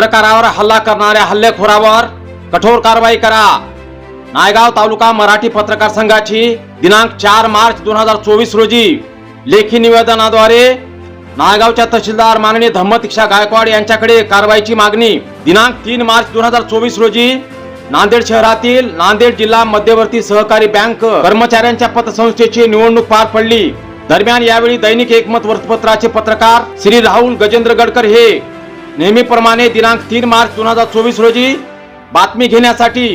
पत्रकारावर हल्ला करणाऱ्या हल्लेखोरावर कठोर कारवाई करा. नायगाव तालुका मराठी पत्रकार संघाची दिनांक चार मार्च दोन हजार चोवीस रोजी लेखी निवेदनाद्वारे नायगावच्या तहसीलदार माननीय धम्मतिक्षा गायकवाड यांच्याकडे कारवाईची मागणी दिनांक तीन मार्च दोन हजार चोवीस रोजी नांदेड शहरातील नांदेड जिल्हा मध्यवर्ती सहकारी बँक कर्मचाऱ्यांच्या पतसंस्थेची निवडणूक पार पडली. दरम्यान यावेळी दैनिक एकमत वृत्तपत्राचे पत्रकार श्री राहुल गजेंद्र गडकर हे नेहमीप्रमाणे दिनांक तीन मार्च दोन हजार चोवीस रोजी बातमी घेण्यासाठी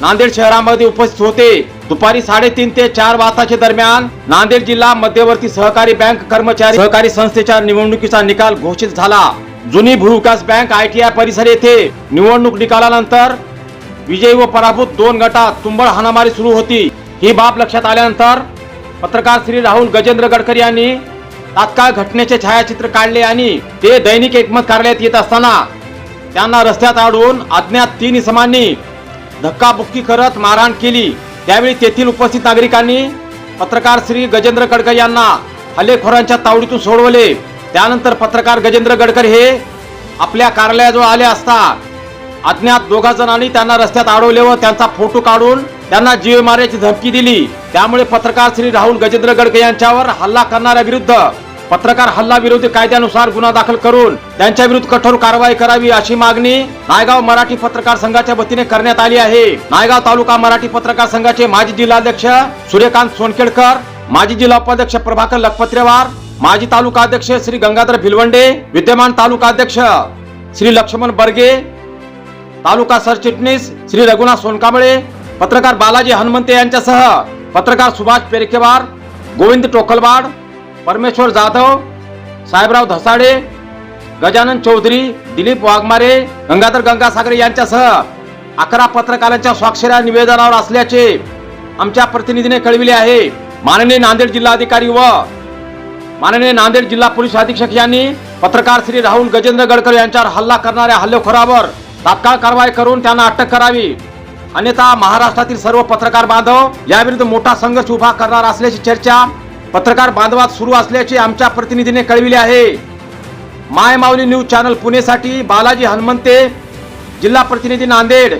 नांदेड शहरामध्ये उपस्थित होते. दुपारी साडेतीन ते चार वाजताच्या दरम्यान नांदेड जिल्हा मध्यवर्ती सहकारी बँक कर्मचारी सहकारी संस्थेच्या निवडणुकीचा निकाल घोषित झाला. जुनी भूविकास बँक आयटीआय परिसर येथे निवडणूक निकालानंतर विजयी व पराभूत दोन गटात तुंबळ हाणामारी सुरू होती. ही बाब लक्षात आल्यानंतर पत्रकार श्री राहुल गजेंद्र गडकरी यांनी तात्काळ घटनेचे छायाचित्र काढले आणि ते दैनिक एकमत कार्यालयात येत असताना त्यांना रस्त्यात अडवून अज्ञात तीन इसमांनी धक्काबुक्की करत मारहाण केली. त्यावेळी तेथील उपस्थित नागरिकांनी पत्रकार श्री गजेंद्र गडकर यांना हल्लेखोरांच्या तावडीतून सोडवले. त्यानंतर पत्रकार गजेंद्र गडकर हे आपल्या कार्यालयाजवळ आले असता अज्ञात दोघा जणांनी त्यांना रस्त्यात अडवले व त्यांचा फोटो काढून त्यांना जीव मारण्याची धमकी दिली. त्यामुळे पत्रकार श्री राहुल गजेंद्र गडकर यांच्यावर हल्ला करणाऱ्या विरुद्ध पत्रकार हल्ला विरोधी कायद्यानुसार गुन्हा दाखल करून त्यांच्या विरुद्ध कठोर कारवाई करावी अशी मागणी नायगाव मराठी पत्रकार संघाच्या वतीने करण्यात आली आहे. नायगाव तालुका मराठी पत्रकार संघाचे माजी जिल्हाध्यक्ष सूर्यकांत सोनखेडकर माजी जिल्हा उपाध्यक्ष प्रभाकर लखपत्रेवार माजी तालुका अध्यक्ष श्री गंगाधर भिलवंडे विद्यमान तालुका अध्यक्ष श्री लक्ष्मण बर्गे तालुका सरचिटणीस श्री रघुनाथ सोनकांबळे पत्रकार बालाजी हनुमंते यांच्यासह पत्रकार सुभाष पेरकेवार गोविंद टोकलवाड परमेश्वर जाधव साहेबराव धसाडे गजानन चौधरी दिलीप वाघमारे गंगाधर गंगासागरे यांच्यासह अकरा पत्रकारांच्या स्वाक्षऱ्या निवेदनावर असल्याचे आमच्या प्रतिनिधीने कळविले आहे. माननीय नांदेड जिल्हाधिकारी व माननीय नांदेड जिल्हा पोलीस अधीक्षक यांनी पत्रकार श्री राहुल गजेंद्र गडकर यांच्यावर हल्ला करणाऱ्या हल्लेखोरावर तात्काळ कारवाई करून त्यांना अटक करावी. अन्यथा महाराष्ट्रातील सर्व पत्रकार बांधव याविरुद्ध मोठा संघर्ष उभा करणार असल्याची चर्चा पत्रकार बांधवात सुरू असल्याचे आमच्या प्रतिनिधीने कळविले आहे. माय माऊली न्यूज चॅनल पुणेसाठी बालाजी हनुमंते जिल्हा प्रतिनिधी नांदेड.